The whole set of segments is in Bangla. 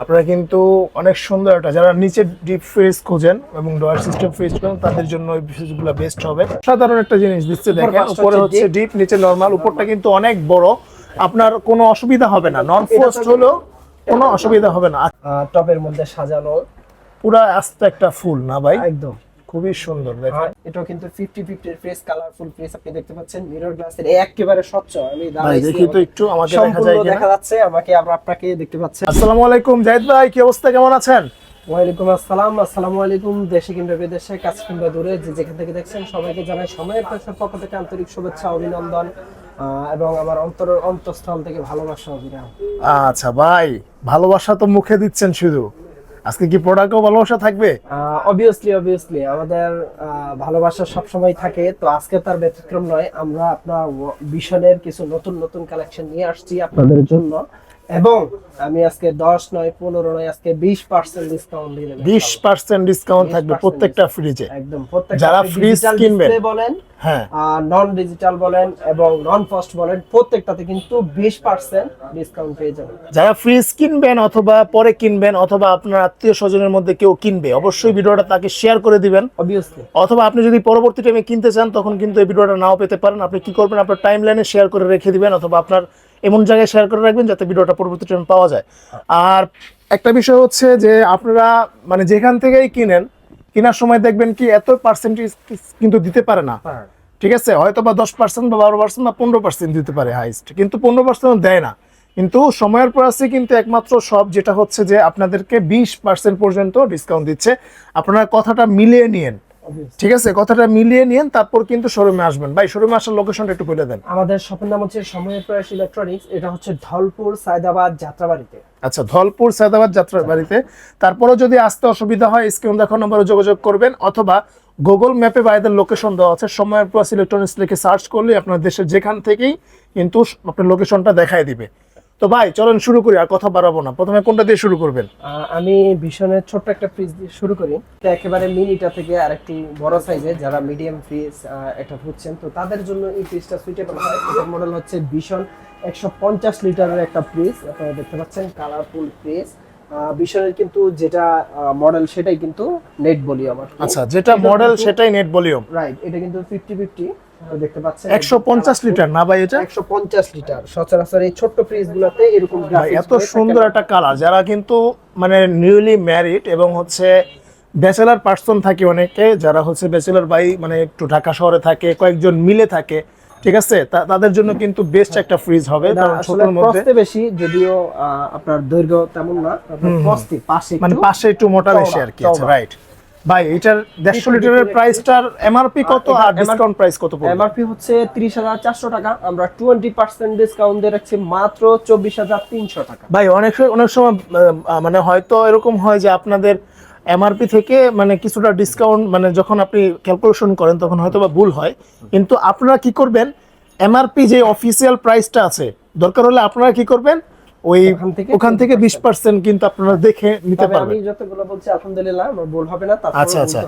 আপনারা কিন্তু অনেক সুন্দর একটা যারা নিচে ডিপ ফ্রিজ খোঁজেন এবং ডয়ার সিস্টেম ফ্রিজ খোঁজেন তাদের জন্য ওই ফ্রিজগুলো বেস্ট হবে। সাধারণ একটা জিনিস দিচ্ছে দেখেন উপরে হচ্ছে ডিপ নিচে নরমাল উপরটা কিন্তু অনেক বড়। আপনার কোনো অসুবিধা হবে না নন ফ্রস্ট হলেও কোনো অসুবিধা হবে না। টপের মধ্যে সাজানো। পুরা আস্তে একটা ফুল না ভাই? একদম। খুবই সুন্দর দেখেন। এটাও কিন্তু fifty fifty fresh colourful fresh আপনি দেখতে পাচ্ছেন। মিরর গ্লাসের একেবারে স্বচ্ছ। আমি ভাই দেখি তো একটু আমাকে দেখা যায় কিনা। দেখা যাচ্ছে আমাকে আবার আপনাকে দেখতে পাচ্ছেন। আসসালামু আলাইকুম জাহিদ ভাই কি অবস্থা কেমন আছেন? ওয়ালাইকুম আসসালাম আসসালামু আলাইকুম দেশে কিংবা বিদেশে কাছে কিংবা দূরে যে যেখান থেকে দেখছেন সবাইকে জানাই সময়ের পেশার পক্ষ থেকে আন্তরিক শুভেচ্ছা অভিনন্দন এবং আমার অন্তর অন্তঃস্থল থেকে ভালোবাসা অভিনয় আচ্ছা ভাই ভালোবাসা তো মুখে দিচ্ছেন শুধু। আজকে কি প্রোডাক্টও ভালোবাসা থাকবে? অবভিয়াসলি অবভিয়াসলি আমাদের ভালোবাসা সবসময় থাকে, তো আজকে তার ব্যতিক্রম নয়, আমরা আপনার বিশনের কিছু নতুন নতুন কালেকশন নিয়ে আসছি আপনাদের জন্য। এবং আমি আজকে দশ নয় পনেরো নয় আজকে বিশ পার্সেন্ট ডিসকাউন্ট দিয়ে দেবো। বিশ পার্সেন্ট ডিসকাউন্ট থাকবে প্রত্যেকটা ফ্রিজে একদম প্রত্যেকটা যারা fridge কিনবেন। বলেন হ্যাঁ। নন ডিজিটাল বলেন এবং নন ফাস্ট বলেন প্রত্যেকটাতে কিন্তু বিশ পার্সেন্ট ডিসকাউন্ট পেয়ে যাবেন। যারা ফ্রিজ কিনবেন অথবা পরে কিনবেন অথবা আপনার আত্মীয় স্বজনের মধ্যে কেউ কিনবে অবশ্যই ভিডিওটা তাকে শেয়ার করে দিবেন। অবভিয়াসলি অথবা আপনি যদি পরবর্তী টাইমে কিনতে চান তখন কিন্তু এই ভিডিওটা নাও পেতে পারেন। আপনি কি করবেন আপনার টাইম লাইনে শেয়ার করে রেখে দিবেন অথবা আপনার এমন জায়গায় শেয়ার করে রাখবেন যাতে ভিডিওটা পরবর্তী টাইমে পাওয়া যায়। আর একটা বিষয় হচ্ছে যে আপনারা মানে যেখান থেকেই কিনেন কেনার সময় দেখবেন কি এত পার্সেন্টেজ কিন্তু দিতে পারে না। ঠিক আছে? হয়তো বা দশ পার্সেন্ট বা বারো পার্সেন্ট বা পনেরো পার্সেন্ট দিতে পারে হাইস্ট কিন্তু পনেরো পার্সেন্ট দেয় না। কিন্তু সময়ের পর আছে কিন্তু একমাত্র সব যেটা হচ্ছে যে আপনাদেরকে বিশ পার্সেন্ট পর্যন্ত ডিসকাউন্ট দিচ্ছে। আপনারা কথাটা মিলিয়ে নিয়েন। ঠিক আছে কথাটা মিলিয়ে নিন তারপর কিন্তু শোরুমে আসবেন। ভাই শোরুমে আসার লোকেশনটা একটু বলে দেন। আমাদের শপের নাম হচ্ছে সময়ের প্রয়াস ইলেকট্রনিক্স এটা হচ্ছে ধলপুর সায়দাবাদ যাত্রাবাড়িতে। আচ্ছা ধলপুর সায়দাবাদ যাত্রার বাড়িতে তারপরও যদি আসতে অসুবিধা হয় স্ক্রিন দেখো নম্বরে যোগাযোগ করবেন অথবা গুগল ম্যাপে বাইরের লোকেশন দেওয়া আছে। সময়ের প্লাস ইলেকট্রনিক্স লিখে সার্চ করলে আপনার দেশের যেখান থেকেই কিন্তু আপনার লোকেশনটা দেখায় দিবে। তো ভাই চলেন শুরু করি আর কথা বাড়াবো না। প্রথমে কোনটা দিয়ে শুরু করবেন? আমি ভীষণের ছোট্ট একটা ফ্রিজ দিয়ে শুরু করি। এটা একেবারে মিনিটা থেকে আর একটু বড় সাইজে যারা মিডিয়াম ফ্রিজ একটা খুঁজছেন তো তাদের জন্য এই ফ্রিজটা সুইটেবল হয়। এটার মডেল হচ্ছে ভীষণ একশো পঞ্চাশ লিটারের একটা ফ্রিজ আপনারা দেখতে পাচ্ছেন কালারফুল ফ্রিজ ভীষণের কিন্তু যেটা মডেল সেটাই কিন্তু নেট আমার আচ্ছা যেটা মডেল সেটাই নেট ভলিউম রাইট এটা কিন্তু ফিফটি ফিফটি দেখতে পাচ্ছেন। একশো পঞ্চাশ লিটার না ভাই এটা? একশো পঞ্চাশ লিটার। সচরাচর এই ছোট্ট ফ্রিজ গুলাতে এরকম এত সুন্দর একটা কালার যারা কিন্তু মানে নিউলি ম্যারিড এবং হচ্ছে ব্যাচেলার পার্সন থাকে অনেকে যারা হচ্ছে ব্যাচেলার বাই মানে একটু ঢাকা শহরে থাকে কয়েকজন মিলে থাকে ঠিক আছে? তাদের জন্য কিন্তু বেস্ট একটা ফ্রিজ হবে। কারণ ছোটর মধ্যে বেশি যদিও আপনার দৈর্ঘ্য তেমন না পাশে মানে পাশে একটু মোটা বেশি আর কি রাইট ভাই এটার দেড়শো লিটারের প্রাইসটার এমআরপি কত আর ডিসকাউন্ট প্রাইস কত পড়বে? এমআরপি হচ্ছে তিরিশ হাজার চারশো টাকা। আমরা টোয়েন্টি পার্সেন্ট ডিসকাউন্ট দিয়ে রাখছি মাত্র চব্বিশ হাজার তিনশো টাকা। ভাই অনেক সময়- অনেক সময় মানে হয়তো এরকম হয় যে আপনাদের এমআরপি থেকে মানে কিছুটা ডিসকাউন্ট মানে যখন আপনি ক্যালকুলেশন করেন তখন হয়তো বা ভুল হয়। কিন্তু আপনারা কি করবেন? এমআরপি যে অফিসিয়াল প্রাইসটা আছে দরকার হলে আপনারা কি করবেন? ওই ওখান থেকে বিশ পার্সেন্ট কিন্তু আপনারা দেখে নিতে তবে আমি যতগুলো বলছি আলহামদুলিল্লাহ আমার ভুল হবে না আচ্ছা, আচ্ছা।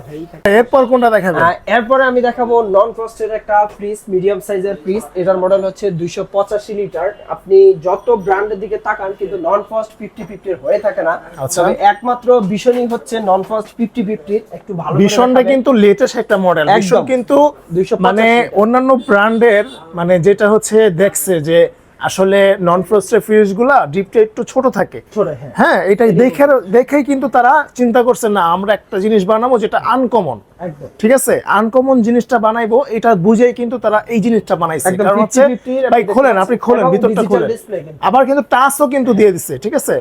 এরপর কোনটা দেখাবেন এরপরে আমি দেখাবো নন ফ্রস্টের একটা ফ্রিজ মিডিয়াম সাইজের ফ্রিজ এটার মডেল হচ্ছে দুইশো পঁচাশি লিটার। আপনি যত ব্র্যান্ডের দিকে তাকান কিন্তু নন ফ্রস্ট ফিফটি ফিফটির হয়ে থাকে না। আচ্ছা। তবে একমাত্র ভীষণই হচ্ছে নন ফ্রস্ট ফিফটি ফিফটির একটু ভালো ভীষণটা কিন্তু লেটেস্ট একটা মডেল। ভীষণ কিন্তু 285 মানে অন্যান্য ব্র্যান্ডের মানে যেটা হচ্ছে দেখছে যে আসলে নন ফ্রস্টের ফ্রিজগুলা ডিপটা একটু ছোট থাকে। হ্যাঁ। হ্যাঁ এটাই দেখে দেখেই কিন্তু তারা চিন্তা করছে না আমরা একটা জিনিস বানাবো যেটা আনকমন ঠিক আছে? আনকমন জিনিসটা বানাইবো এটা বুঝেই কিন্তু তারা এই জিনিসটা বানাইছে। কারণ হচ্ছে ভাই খোলেন আপনি খোলেন ভিতরটা খোলেন। আবার কিন্তু টাচও কিন্তু দিয়ে দিচ্ছে ঠিক আছে?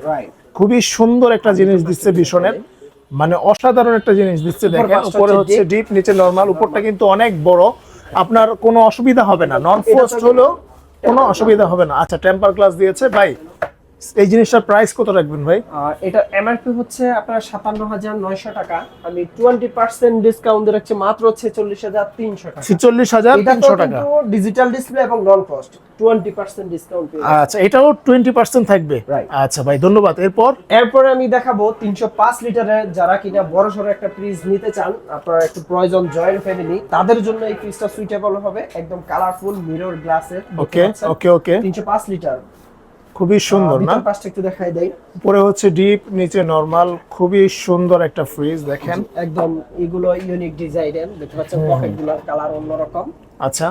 খুবই সুন্দর একটা জিনিস দিচ্ছে ভীষণের। মানে অসাধারণ একটা জিনিস দিচ্ছে দেখেন। উপরে হচ্ছে ডিপ নিচে নরমাল উপরটা কিন্তু অনেক বড়। আপনার কোনো অসুবিধা হবে না। নন ফ্রস্ট হলেও কোনো অসুবিধা হবে না। আচ্ছা টেম্পার গ্লাস দিয়েছে ভাই। এই জিনিসটার প্রাইস কত রাখবেন ভাই? এটা এমআরপি হচ্ছে আপনার সাতান্ন হাজার নয়শো টাকা। আমি টোয়েন্টি পার্সেন্ট ডিসকাউন্ট দিয়ে রাখছি মাত্র ছেচল্লিশ হাজার তিনশো টাকা। ছিচল্লিশ হাজার তিনশো টাকা। ডিজিটাল ডিসপ্লে এবং non cost twenty percent discount আচ্ছা এটাও টোয়েন্টি পার্সেন্ট থাকবে? আচ্ছা ভাই ধন্যবাদ। এরপর? এরপরে আমি দেখাবো তিনশো পাঁচ লিটারের যারা কিনা বড় সড়ো একটা ফ্রিজ নিতে চান আপনার একটু প্রয়োজন জয়েন্ট ফ্যামিলি তাদের জন্য এই ফ্রিজটা সুইটেবল হবে। একদম কালারফুল মিরর গ্লাসের ওকে ওকে ওকে তিনশো পাঁচ লিটার। খুবই সুন্দর না? পাশটা একটু দেখাই দেই। উপরে হচ্ছে ডিপ নিচে নরমাল খুবই সুন্দর একটা ফ্রিজ দেখেন। একদম এগুলো ইউনিক ডিজাইনের দেখতে পাচ্ছেন পকেটগুলোর কালার অন্যরকম। আচ্ছা।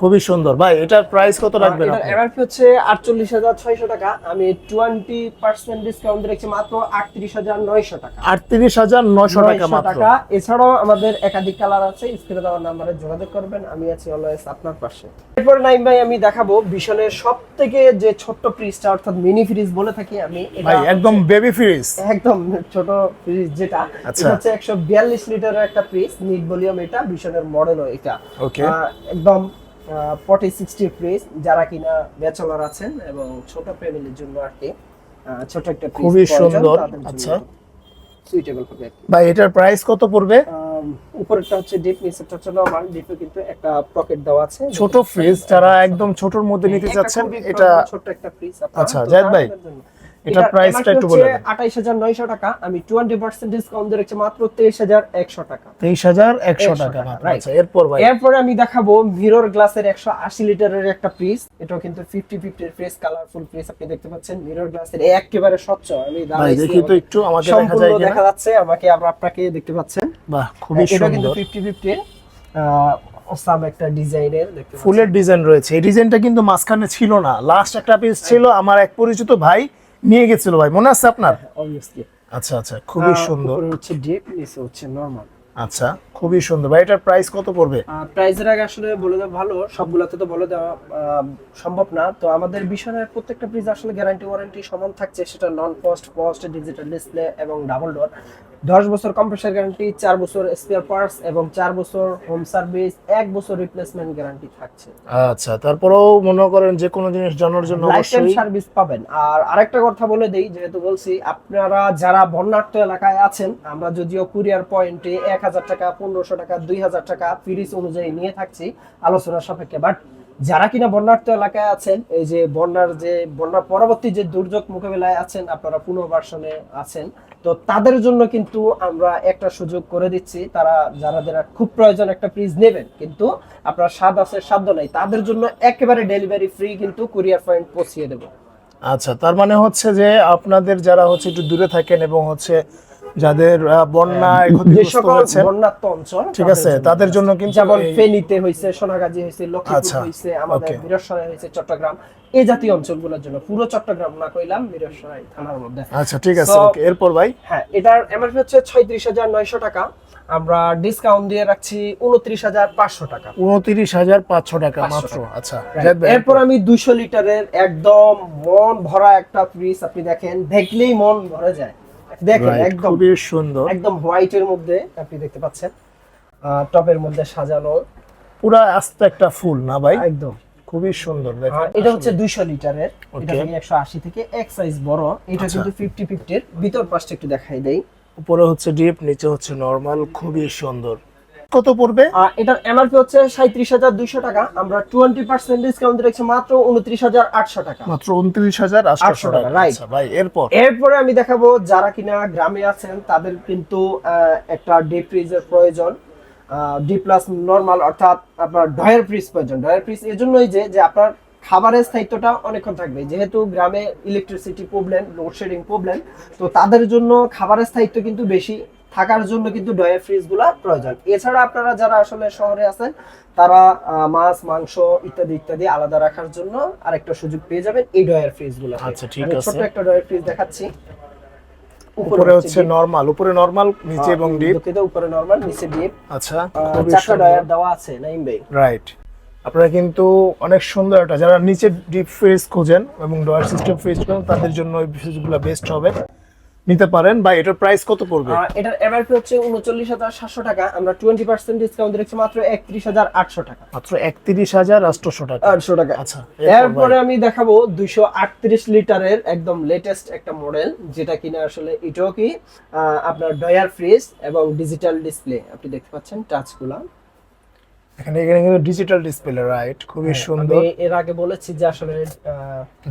খুবই সুন্দর। ভাই এটার প্রাইস কত রাখবেন এটার আপনি? এমআরপি হচ্ছে আটচল্লিশ হাজার ছয়শো টাকা। আমি টোয়েন্টি পার্সেন্ট ডিসকাউন্ট রেখেছি মাত্র আটত্রিশ হাজার নয়শো টাকা। আটত্রিশ হাজার নয়শো টাকা মাত্র। এছাড়াও আমাদের একাধিক কালার আছে স্ক্রিনে দেওয়ার নাম্বারে যোগাযোগ করবেন। আমি আছি অলওয়েজ আপনার পাশে। এরপর নাইম ভাই আমি দেখাবো ভীষণের সব থেকে যে ছোট্ট ফ্রিজটা অর্থাৎ মিনি ফ্রিজ বলে থাকি আমি এটা ভাই একদম বেবি ফ্রিজ একদম ছোট ফ্রিজ যেটা। আচ্ছা। এটা হচ্ছে একশো বিয়াল্লিশ লিটারের একটা ফ্রিজ নিট ভলিউম এটা ভীষণের মডেলও এটা. আহ, একদম ফর্টি সিক্সটি ফ্রিজ যারা কিনা ব্যাচেলর আছেন এবং ছোট ফ্যামিলির জন্য আর কি ছোট একটা খুবই সুন্দর, আচ্ছা। সুইটেবল হবে ভাই এটার প্রাইস কত পড়বে? উপরেরটা হচ্ছে ডিপ নিচেরটা হচ্ছে নরমাল ডিপে কিন্তু একটা পকেট দেওয়া আছে। ছোট ফ্রিজ যারা একদম ছোটর মধ্যে নিতে এটা চাচ্ছেন এটা ছোট্ট একটা ফ্রিজ আচ্ছা, জায়েদ ভাই, এটার প্রাইসটা একটু বলে দেন। আঠাইশ হাজার নয়শো টাকা আমি টোয়েন্টি পার্সেন্ট ডিসকাউন্ট দিয়ে রেখেছি মাত্র তেইশ হাজার একশো টাকা। তেইশ হাজার একশো 100 টাকা. আচ্ছা এরপর ভাই? এরপরে আমি দেখাবো মিরর গ্লাসের একশো আশি লিটারের একটা পিস এটাও কিন্তু ফিফটি ফিফটির ফ্রিজ কালারফুল ফ্রিজ আপনি দেখতে পাচ্ছেন। মিরর গ্লাসের একেবারে স্বচ্ছ। আমি ভাই দেখি তো একটু আমাকে দেখা যায় দেখা যাচ্ছে আমাকে আবার আপনাকে দেখতে পাচ্ছেন। বাহ খুবই এটা কিন্তু সুন্দর। ফিফটি ফিফটি অসাম একটা ডিজাইনের দেখতে ফুলের ডিজাইন রয়েছে। এই ডিজাইনটা কিন্তু মাঝখানে ছিল না। লাস্ট একটা পিস ছিল আমার এক পরিচিত ভাই। নিয়ে গেছিল ভাই মনে আছে আপনার? obviously আচ্ছা আচ্ছা খুবই সুন্দর। হচ্ছে ডিপ নিচে হচ্ছে নরমাল আচ্ছা খুবই সুন্দর। ভাই এটার প্রাইস কত পড়বে? প্রাইসের আগে আসলে বলে দেওয়া ভালো সবগুলোতে তো বলে দেওয়া সম্ভব না। তো আমাদের বিষয়ের প্রত্যেকটা ফ্রিজ আসলে গ্যারান্টি ওয়ারেন্টি সমান থাকছে সেটা non cost cost digital display এবং ডাবল ডোর দশ বছর কম্প্রেসার গ্যারান্টি চার বছর স্পেয়ার পার্টস এবং চার বছর হোম সার্ভিস এক বছর রিপ্লেসমেন্ট গ্যারান্টি থাকছে। আচ্ছা তারপরেও মনে করেন যে কোনো জিনিস জানার জন্য লাইফ টাইম অবশ্যই সার্ভিস পাবেন। আর আরেকটা কথা বলে দেই যেহেতু বলছি আপনারা যারা বন্যার্থ এলাকায় আছেন আমরা যদিও কুরিয়ার পয়েন্টে এক হাজার টাকা পনেরোশো টাকা দুই হাজার টাকা ফিরিস অনুযায়ী নিয়ে থাকছি আলোচনা সাপেক্ষে। বাট যারা কিনা বন্যার্থ এলাকায় আছেন এই যে বন্যার যে বন্যা পরবর্তী যে দুর্যোগ মোকাবিলায় আছেন আপনারা পুনর্বাসনে আছেন তো তাদের জন্য কিন্তু আমরা একটা সুযোগ করে দিচ্ছি। তারা যারা যারা খুব প্রয়োজন একটা ফ্রিজ নেবেন কিন্তু আপনার স্বাদ আছে সাধ্য নাই তাদের জন্য একেবারে ডেলিভারি ফ্রি কিন্তু কুরিয়ার পয়েন্ট পৌঁছিয়ে দেবো। আচ্ছা তার মানে হচ্ছে যে আপনাদের যারা হচ্ছে একটু দূরে থাকেন এবং হচ্ছে যাদের বন্যায় যে ক্ষতিগ্রস্ত সকল হয়েছেন অঞ্চল ঠিক আছে তাদের জন্য কিন্তু যেমন ফেনীতে হয়েছে সোনাগাজী হয়েছে লক্ষ্মীপুর আচ্ছা, হয়েছে আমাদের. মিরসরাই হয়েছে চট্টগ্রাম। এই জাতীয় অঞ্চলগুলোর জন্য। পুরো চট্টগ্রাম না কইলাম মিরসরাই থানার মধ্যে। আচ্ছা ঠিক আছে okay, এরপর ভাই? হ্যাঁ এটার এমআরপি হচ্ছে ছয়ত্রিশ হাজার নয়শো টাকা। আমরা ডিসকাউন্ট দিয়ে রাখছি উনত্রিশ হাজার পাঁচশো টাকা। উনত্রিশ হাজার পাঁচশো টাকা 500 মাত্র? আচ্ছা এরপর আমি দুইশো লিটারের একদম মন ভরা একটা ফ্রিজ আপনি দেখেন দেখলেই মন ভরে যায়। দেখেন একদম খুবই সুন্দর। একদম হোয়াইটের মধ্যে আপনি দেখতে পাচ্ছেন। টপের মধ্যে সাজানো। পুরা আস্ত একটা ফুল না ভাই? একদম। খুবই সুন্দর এটা হচ্ছে দুইশো লিটারের। এটা Okay. থেকে থেকে এক সাইজ বড়। এটা আচ্ছা। কিন্তু ফিফটি ফিফটির ভিতর পাশটা একটু দেখাই দেই। উপরে হচ্ছে ডিপ নিচে হচ্ছে নরমাল খুবই সুন্দর। কত পড়বে? এটার এমআরপি হচ্ছে সাঁত্রিশ হাজার দুইশো টাকা। আমরা টোয়েন্টি পার্সেন্ট ডিসকাউন্ট রেখেছি মাত্র উনত্রিশ হাজার আটশো টাকা। মাত্র উনত্রিশ হাজার টাকা টাকা, right. আচ্ছা ভাই এরপর? এরপরে আমি দেখাবো যারা কিনা গ্রামে আছেন তাদের কিন্তু একটা ডিপ ফ্রিজের প্রয়োজন। ডি প্লাস নর্মাল অর্থাৎ আপনার ডয়ের ফ্রিজ প্রয়োজন ডয়ের ফ্রিজ এজন্যই যে যে আপনার খাবারের স্থায়িত্বটা অনেকক্ষণ থাকবে। যেহেতু গ্রামে ইলেকট্রিসিটি প্রবলেম লোডশেডিং প্রবলেম তো তাদের জন্য খাবারের স্থায়িত্ব কিন্তু বেশি থাকার জন্য কিন্তু ডয়ের ফ্রিজগুলা প্রয়োজন। এছাড়া আপনারা যারা আসলে শহরে আছেন তারা মাছ মাংস ইত্যাদি ইত্যাদি আলাদা রাখার জন্য আরেকটা সুযোগ পেয়ে যাবেন এই ডয়ের ফ্রিজগুলো আচ্ছা, ঠিক আছে। ছোট্ট একটা ডয়ের ফ্রিজ দেখাচ্ছি। উপরে হচ্ছে নরমাল উপরে নরমাল নিচে এবং ডিপ। দুঃখিত উপরে নরমাল নিচে ডিপ। আচ্ছা চারটা ডয়ার দেওয়া আছে নাইম ভাই। রাইট আপনারা কিন্তু অনেক সুন্দর একটা যারা নিচে ডিপ ফ্রিজ খোঁজেন এবং ডয়ার সিস্টেম ফ্রিজ খোঁজেন তাদের জন্য এই ফ্রিজগুলো বেস্ট হবে। নিতে পারেন বা এটার প্রাইস কত পড়বে? এটার এমআরপি হচ্ছে উনচল্লিশ হাজার সাতশো টাকা। আমরা টোয়েন্টি পার্সেন্ট ডিসকাউন্ট দিচ্ছি মাত্র একত্রিশ হাজার আটশো টাকা। মাত্র একত্রিশ হাজার আটশোশো টাকা। আটশো টাকা। আচ্ছা এরপরে আমি দেখাবো দুইশো আটত্রিশ লিটারের একদম লেটেস্ট একটা মডেল যেটা কিনা আসলে এটাও কি আপনার ডয়ার ফ্রিজ এবং ডিজিটাল ডিসপ্লে আপনি দেখতে পাচ্ছেন টাচগুলা এখানে এখানে কিন্তু ডিজিটাল ডিসপ্লে রাইট খুবই সুন্দর আমি এর আগে বলেছি যে আসলে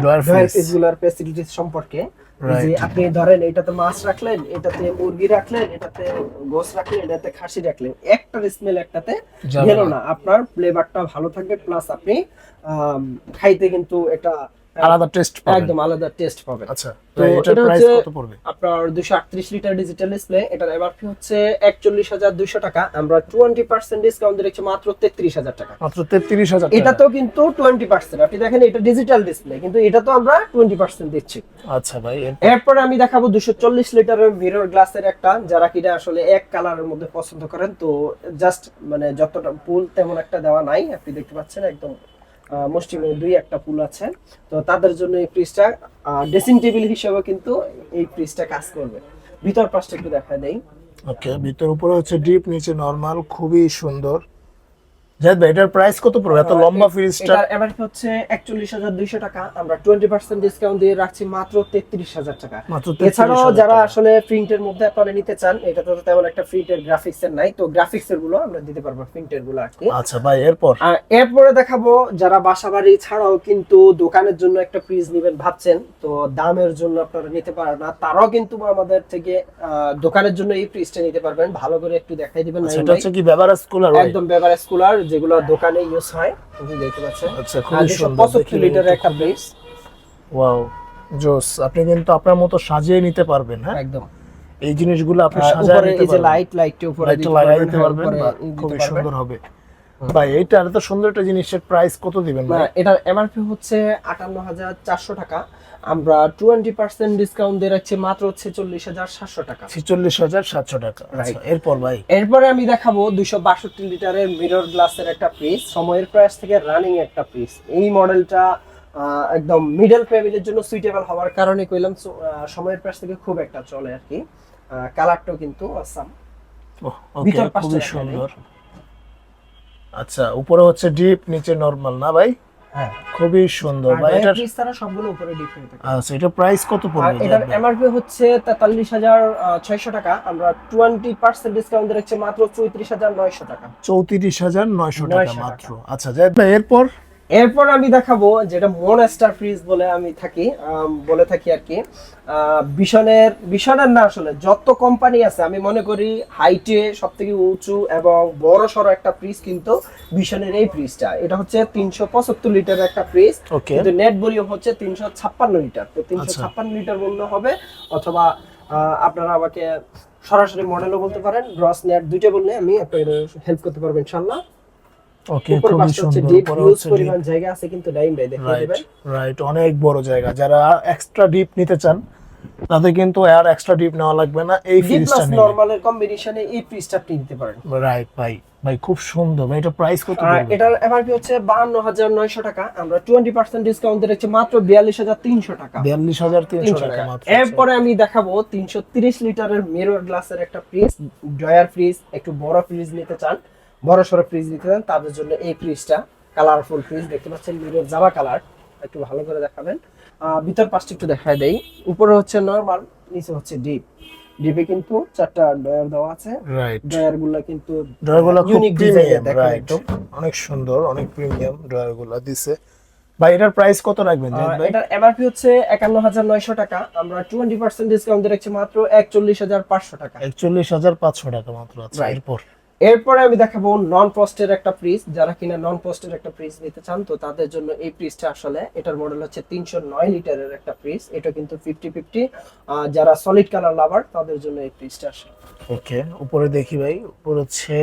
ডয়ার ফ্রিজ। ফ্রিজগুলোর ফ্যাসিলিটিস সম্পর্কে. যে আপনি ধরেন এটাতে মাছ রাখলেন এটাতে মুরগি রাখলেন এটাতে গোস রাখলেন এটাতে খাসি রাখলেন একটার স্মেল একটাতে গেল না। আপনার ফ্লেভারটা ভালো থাকবে প্লাস আপনি খাইতে কিন্তু এটা আলাদা টেস্ট পাবেন। একদম আলাদা টেস্ট পাবেন। আচ্ছা তো এটার এটা প্রাইস কত পড়বে? আপনার দুশো আটত্রিশ লিটার ডিজিটাল ডিসপ্লে এটার এমআরপি হচ্ছে একচল্লিশ হাজার দুশো টাকা। আমরা টোয়েন্টি পার্সেন্ট ডিসকাউন্ট দিচ্ছি মাত্র তেত্রিশ হাজার টাকা। মাত্র তেত্রিশ হাজার এটা তো কিন্তু টোয়েন্টি পার্সেন্ট আপনি দেখেন এটা ডিজিটাল ডিসপ্লে কিন্তু এটা তো আমরা টোয়েন্টি পার্সেন্ট দিচ্ছি। আচ্ছা ভাই এর- এরপরে আমি দেখাবো দুশো চল্লিশ লিটারের মিরর গ্লাসের একটা যারা কিনা আসলে এক কালারের মধ্যে পছন্দ করেন তো জাস্ট মানে যতটা পুল তেমন একটা দেওয়া নাই। আপনি দেখতে পাচ্ছেন একদম মুষ্টিমেয় দুই একটা পুল আছে। তো তাদের জন্য এই ফ্রিজটা ড্রেসিং টেবিল হিসেবে কিন্তু এই ফ্রিজটা কাজ করবে। ভিতর পাশটা একটু দেখা দেই। ওকে, ভিতর উপরে হচ্ছে ডিপ, নিচে নরমাল, খুবই সুন্দর। জাহিদ ভাই এটার প্রাইস কত পড়বে? এত লম্বা ফ্রিজটা এটার এমআরপি হচ্ছে একচল্লিশ হাজার দুইশো টাকা। আমরা টোয়েন্টি পার্সেন্ট ডিসকাউন্ট দিয়ে রাখছি মাত্র তেত্রিশ হাজার টাকা। মাত্র এছাড়াও যারা। আসলে প্রিন্টের মধ্যে আপনারা নিতে চান এটা তো তেমন একটা প্রিন্টের গ্রাফিক্স এর নাই তো গ্রাফিক্স এরগুলো আমরা দিতে পারব প্রিন্টেরগুলো আর কি। আচ্ছা ভাই এরপর? এরপরে দেখাবো যারা বাসাবাড়ি ছাড়াও কিন্তু দোকানের জন্য একটা ফ্রিজ নেবেন ভাবছেন তো দামের জন্য আপনারা নিতে পারেন না। তারাও কিন্তু আমাদের থেকে আহ, দোকানের জন্য এই ফ্রিজটা নিতে পারবেন। ভালো করে একটু দেখাই দিবেন আচ্ছা নাইম এটা হচ্ছে কি বেভারেজ কুলার একদম বেভারেজ কুলার যেগুলো দোকানে ইউজ হয় তুমি দেখতে পাচ্ছেন। আচ্ছা খুবই সুন্দর পঁচাত্তর লিটারের একটা বেস ওয়াও জোস আপনি কিন্তু আপনার মতো সাজিয়ে নিতে পারবেন হ্যাঁ? একদম। এই জিনিসগুলো আপনি সাজিয়ে নিতে পারবেন এই যে লাইট লাইটটি উপরে দিতে পারবেন, হ্যাঁ, খুবই সুন্দর হবে। ভাই এইটা এত সুন্দর একটা জিনিসের প্রাইস কত দিবেন ভাই? না, এটার এমআরপি হচ্ছে আটান্ন হাজার চারশো টাকা। আমরা টোয়েন্টি পার্সেন্ট ডিসকাউন্ট দিয়ে রাখছি মাত্র হচ্ছে চল্লিশ হাজার সাতশো টাকা। ছেচল্লিশ হাজার সাতশো টাকা। আচ্ছা এরপর ভাই? এরপরে আমি দেখাবো দুইশো বাষট্টি লিটারের মিরর গ্লাসের একটা পিস সময়ের প্রাইস থেকে রানিং একটা পিস এই মডেলটা একদম মিডল ফ্যামিলির জন্য সুইটেবল হওয়ার কারণে কইলাম সময়ের প্রাইস থেকে খুব একটা চলে আর কি। কালারটাও কিন্তু আসাম ভিতর পাশটা সুন্দর। আচ্ছা উপরে হচ্ছে ডিপ নিচে নরমাল না ভাই? হ্যাঁ। খুবই সুন্দর। ভাই এটা পিস তারা সবগুলো উপরে ডিফারেন্ট থাকে। আচ্ছা এটা প্রাইস কত পড়বে? এটার এমআরপি হচ্ছে তেতাল্লিশ হাজার ছয়শো টাকা। আমরা টোয়েন্টি পার্সেন্ট ডিসকাউন্ট রাখছি মাত্র চৌত্রিশ হাজার নয়শো টাকা। চৌত্রিশ হাজার নয়শো টাকা মাত্র। আচ্ছা যাই এরপর এরপর আমি দেখাবো যেটা মনস্টার ফ্রিজ বলে আমি থাকি বলে থাকি আর কি। বিশনের বিশনের না আসলে যত কোম্পানি আছে আমি মনে করি হাইটে সব থেকে উঁচু এবং বড় সড়ো একটা ফ্রিজ কিন্তু বিশনের এই ফ্রিজটা এটা হচ্ছে তিনশো পঁচাত্তর লিটার একটা ফ্রিজ কিন্তু নেট ভলিউম হচ্ছে তিনশো ছাপ্পান্ন লিটার। তো তিনশো আচ্ছা। ছাপ্পান্ন লিটার বললে হবে অথবা আহ, আপনারা আমাকে সরাসরি মডেলও বলতে পারেন গ্রস নেট দুইটা বললে আমি আপনাদের হেল্প করতে পারব ইনশাল্লাহ ওকে হচ্ছে সুন্দর হচ্ছে পরিমাণ জায়গা আছে কিন্তু ডাইম ভাই দেখে রাইট রাইট অনেক বড় জায়গা। যারা এক্সট্রা ডিপ নিতে চান তাদের কিন্তু আর এক্সট্রা ডিপ নেওয়া লাগবে না এই ফ্রিজটা নিলে। নরমালের কম্বিনেশনে এই ফ্রিজটা আপনি নিতে পারেন। রাইট ভাই ভাই খুব সুন্দর। ভাই এটা প্রাইস কত এটার এমআরপি হচ্ছে বাহান্ন হাজার নয়শো টাকা। আমরা টোয়েন্টি পার্সেন্ট ডিসকাউন্ট দিয়ে রাখছি মাত্র বিয়াল্লিশ হাজার তিনশো টাকা। বিয়াল্লিশ হাজার তিনশো তিনশো টাকা টাকা। মাত্র এরপরে আমি দেখাবো তিনশো তিরিশ লিটারের মিরর গ্লাসের একটা ফ্রিজ ড্রয়ার ফ্রিজ একটু বড় ফ্রিজ নিতে চান। বড় সড়ো ফ্রিজ নিতে চান তাদের জন্য এই ফ্রিজটা কালারফুল ফ্রিজ দেখতে পাচ্ছেন মিরর জাবা কালার একটু ভালো করে দেখাবেন। ভিতর পাশটা একটু দেখায় দেই। উপরে হচ্ছে নরমাল নিচে হচ্ছে ডিপ ডিপে কিন্তু চারটা ডয়ার দেওয়া আছে। ডয়ারগুলা কিন্তু ড্রয়ারগুলো খুব ইউনিক রাইট অনেক সুন্দর অনেক প্রিমিয়াম ড্রয়ারগুলো দিছে। ভাই এটার প্রাইস কত রাখবেন ভাই? এটার এমআরপি হচ্ছে একান্ন হাজার নয়শো টাকা। আমরা টোয়েন্টি পার্সেন্ট ডিসকাউন্ট দিয়ে রাখছি মাত্র একচল্লিশ হাজার পাঁচশো টাকা। একচল্লিশ হাজার পাঁচশো টাকা মাত্র আছে এরপর। এরপরে আমি দেখাবো নন পোস্টের একটা ফ্রিজ যারা কিনা নন পোস্টের একটা ফ্রিজ নিতে চান, তো তাদের জন্য এই ফ্রিজটা আসলে এটার মডেল হচ্ছে তিনশো নয় লিটারের একটা ফ্রিজ এটা কিন্তু ফিফটি ফিফটি যারা সলিড কালার লাভার তাদের জন্য এই ফ্রিজটা আসে। ওকে উপরে দেখি ভাই, উপর হচ্ছে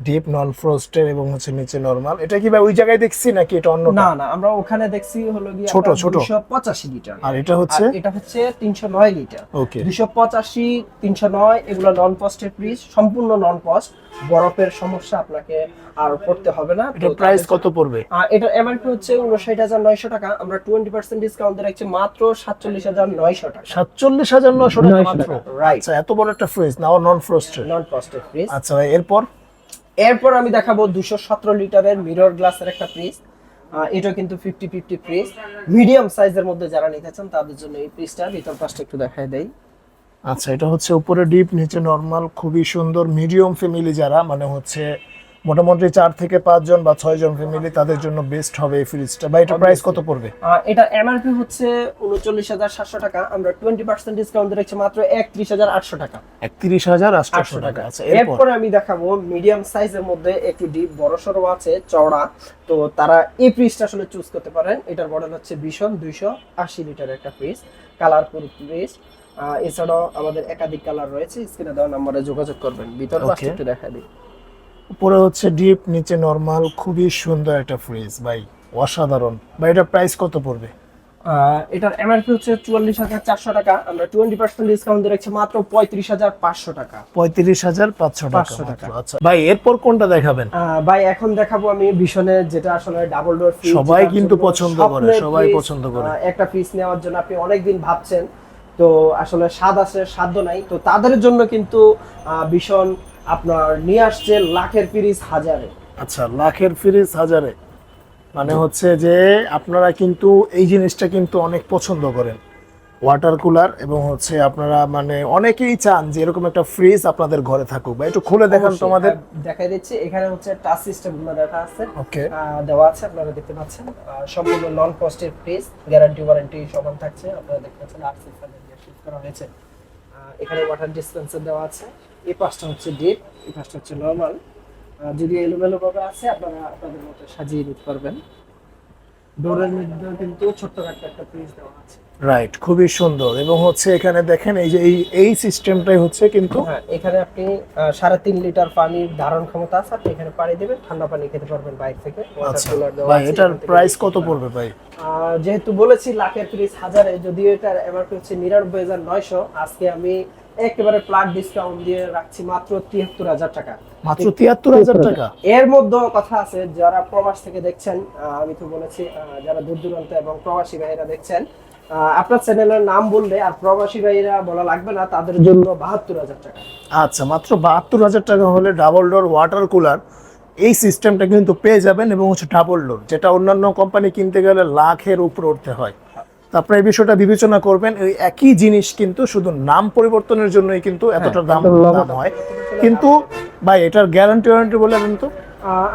ডিপ নন ফ্রস্টেড এবং হচ্ছে নিচে নরমাল। এটা কি ভাই ওই জায়গায় দেখছি নাকি এটা অন্য না না আমরা ওখানে দেখছি হলো গিয়ে ছোট, ছোট। পঁচাশি লিটার। আর এটা হচ্ছে? এটা হচ্ছে তিনশো নয় লিটার। ওকে। দুশো পঁচাশি তিনশো নয় এগুলো নন পোস্টের ফ্রিজ সম্পূর্ণ নন পোস্ট বরফের সমস্যা আপনাকে আর পড়তে হবে না। এটা প্রাইস কত পড়বে? আর এটা এমআরপি হচ্ছে উনষাট হাজার নয়শো টাকা। আমরা টোয়েন্টি পার্সেন্ট ডিসকাউন্ট দিয়ে রাখছি মাত্র সাতচল্লিশ হাজার নয়শো টাকা। সাতচল্লিশ হাজার নশো টাকা মাত্র? right. আচ্ছা এত বড় একটা ফ্রিজ নাও non frosted. Non frosted fridge আচ্ছা এরপর? এরপর আমি দেখাবো দুশো সতেরো লিটারের মিরর গ্লাসের একটা ফ্রিজ এটা কিন্তু ফিফটি ফিফটি ফ্রিজ মিডিয়াম সাইজের মধ্যে যারা নিতে চান, তাদের জন্য এই ফ্রিজটা ভিতর পাশটা একটু দেখায় দেয় আচ্ছা এটা হচ্ছে উপরে ডিপ নিচে নরমাল খুবই সুন্দর মিডিয়াম ফ্যামিলি যারা মানে হচ্ছে মোটামুটি চার থেকে পাঁচজন বা ছয়জন ফ্যামিলি তাদের জন্য বেস্ট হবে এই ফ্রিজটা বা এটা প্রাইস কত পড়বে? এটা এমআরপি হচ্ছে উনচল্লিশ হাজার সাতশো টাকা। আমরা টোয়েন্টি পার্সেন্ট ডিসকাউন্ট দিচ্ছি মাত্র একত্রিশ হাজার আটশো টাকা। একত্রিশ হাজার আটশো টাকা আচ্ছা এরপর? আমি দেখাবো মিডিয়াম সাইজের মধ্যে একটু ডিপ বড় সড়ো আছে চওড়া। তো তারা এই ফ্রিজটা আসলে চুজ করতে পারেন। এটার মডেল হচ্ছে ভীষণ দুইশো আশি লিটার একটা ফ্রিজ কালারফুল ফ্রিজ এছাড়াও আমাদের একাধিক কালার রয়েছে। স্ক্রিনে দেওয়া নম্বরে যোগাযোগ করবেন। ভিতর. একটু দেখা দিই। উপরে হচ্ছে ডিপ নিচে নরমাল খুবই সুন্দর একটা ফ্রিজ ভাই। অসাধারণ। ভাই এটা প্রাইস কত পড়বে? এটার এমআরপি হচ্ছে চুয়াল্লিশ হাজার চারশো টাকা। আমরা টোয়েন্টি পার্সেন্ট ডিসকাউন্ট রাখছি মাত্র পঁয়ত্রিশ হাজার পাঁচশো টাকা। পঁয়ত্রিশ হাজার পাঁচশো টাকা 500 টাকা। আচ্ছা ভাই এরপর কোনটা দেখাবেন? ভাই এখন দেখাবো আমি ভীষণের যেটা আসলে ডাবল ডোর সবাই কিন্তু পছন্দ করে, সবাই পছন্দ করে। একটা ফ্রিজ নেওয়ার জন্য আপনি অনেকদিন ভাবছেন। তো আসলে স্বাদ আছে সাধ্য নাই। তো তাদের জন্য কিন্তু ভীষণ আপনার নিয়ে আসছে লাখের ফ্রিজ হাজারে। আচ্ছা লাখের ফ্রিজ হাজারে। মানে হচ্ছে যে আপনারা কিন্তু এই জিনিসটা কিন্তু অনেক পছন্দ করেন। ওয়াটার কুলার এবং হচ্ছে আপনারা মানে অনেকেই চান যে এরকম একটা ফ্রিজ আপনাদের ঘরে থাকুক। বা একটু খুলে দেখান তোমাদের। দেখাই দিচ্ছি এখানে হচ্ছে টাচ সিস্টেমগুলো দেখা আছে। ওকে। দেওয়া আছে আপনারা দেখতে পাচ্ছেন। সম্পূর্ণ নন কস্টের ফ্রিজ গ্যারান্টি ওয়ারেন্টি সমান থাকছে। আপনারা দেখতে পাচ্ছেন আর সিস্টেম করা হয়েছে। এখানে ওয়াটার ডিসপেন্সার দেওয়া আছে। এই পাশটা হচ্ছে ডিপ এই পাশটা হচ্ছে নর্মাল যদি এলোমেলো ভাবে আছে, আপনারা আপনাদের মতো সাজিয়ে নিতে পারবেন। ডোরের মধ্যে কিন্তু ছোট্ট একটা একটা ফ্রিজ দেওয়া আছে। রাইট খুবই সুন্দর। এবং হচ্ছে এখানে দেখেন এই যে এই এই সিস্টেমটাই হচ্ছে কিন্তু হ্যাঁ এখানে আপনি সাড়ে তিন লিটার পানির ধারণ ক্ষমতা আছে আপনি এখানে পানি দেবেন ঠান্ডা পানি খেতে পারবেন বাইরে থেকে। আচ্ছা। ভাই এটার প্রাইস কত পড়বে ভাই? যেহেতু বলেছি লাখের ফ্রিজ হাজারে যদিও এটার এমআরপি হচ্ছে নিরানব্বই হাজার নয়শো আজকে আমি একেবারে প্লাট ডিসকাউন্ট দিয়ে রাখছি মাত্র তিয়াত্তর হাজার টাকা। মাত্র তিয়াত্তর হাজার টাকা? এর মধ্যে কথা আছে যারা প্রবাস থেকে দেখছেন আমি তো বলেছি যারা দূর দূরান্ত এবং প্রবাসী ভাইরা দেখছেন আপনার চ্যানেলের নাম বললে আর প্রবাসী ভাইরা বলা লাগবে না তাদের জন্য বাহাত্তর হাজার টাকা। আচ্ছা মাত্র বাহাত্তর হাজার টাকা হলে ডাবল ডোর ওয়াটার কুলার এই সিস্টেমটা কিন্তু পেয়ে যাবেন এবং হচ্ছে ডাবল ডোর যেটা অন্যান্য কোম্পানি কিনতে গেলে লাখের উপরে উঠতে হয়। আপনারা এই বিষয়টা বিবেচনা করবেন ওই একই জিনিস কিন্তু শুধু নাম পরিবর্তনের জন্যই কিন্তু এতটা দাম দাম হয়। কিন্তু ভাই এটার গ্যারান্টি ওয়ারেন্টি বলে তো?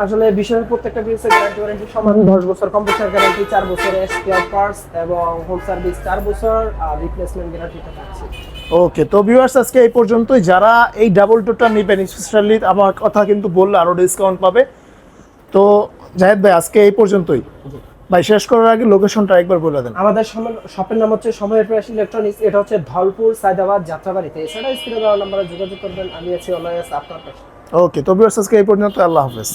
আসলে বিষয়ের প্রত্যেকটা ফ্রিজের গ্যারান্টি ওয়ারেন্টি সমান দশ বছর কম্পিউটার গ্যারান্টি চার বছর স্পেয়ার পার্টস এবং হোম সার্ভিস চার বছর আর রিপ্লেসমেন্ট গ্যারান্টিটা থাকছে। ওকে তো ভিউয়ার্স আজকে এই পর্যন্তই। যারা এই ডাবল ডোরটা নেবেন স্পেশালি আমার কথা কিন্তু বললে আরও ডিসকাউন্ট পাবে। তো জাহেদ ভাই আজকে এই পর্যন্তই। ভাই শেষ করার আগে লোকেশনটা একবার বলে দেন। আমাদের শপের নাম হচ্ছে সময়ের প্রয়াস ইলেকট্রনিক্স এটা হচ্ছে ধলপুর সায়দাবাদ যাত্রাবাড়িতে। এছাড়া স্ক্রিনে দেওয়া নাম্বারে যোগাযোগ করবেন। আমি আছি অলয়েস আপনার পাশে। ওকে তো ভিউয়ার্স আজকে এই পর্যন্ত আল্লাহ হাফেজ।